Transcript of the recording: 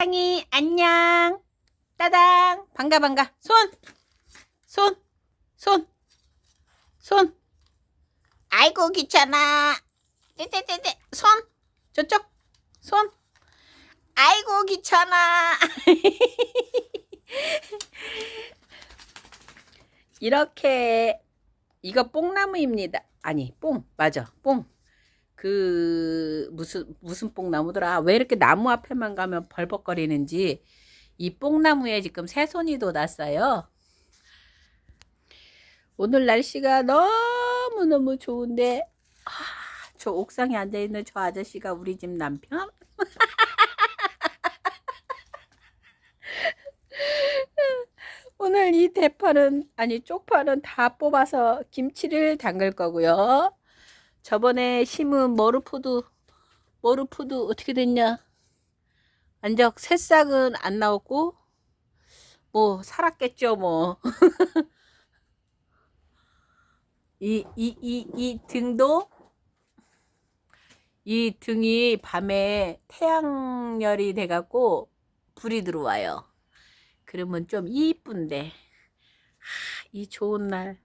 땅이 안녕. 따당. 반가 반가. 손. 손. 손. 손. 아이고 귀찮아. 떼떼떼떼. 손. 저쪽. 손. 아이고 귀찮아. 이렇게 이거 뽕나무입니다. 아니 뽕 맞아 뽕. 그 무슨 무슨 뽕나무더라? 왜 이렇게 나무 앞에만 가면 벌벅거리는지 이 뽕나무에 지금 새손이 돋았어요. 오늘 날씨가 너무 너무 좋은데 아, 저 옥상에 앉아 있는 저 아저씨가 우리 집 남편? 오늘 이 대파는 아니 쪽파는 다 뽑아서 김치를 담글 거고요. 저번에 심은 머루푸드 머루푸드 어떻게 됐냐? 안적 새싹은 안 나왔고 뭐 살았겠죠 뭐. 이 이 이 이 등도 이 등이 밤에 태양열이 돼갖고 불이 들어와요. 그러면 좀 이쁜데 하, 이 좋은 날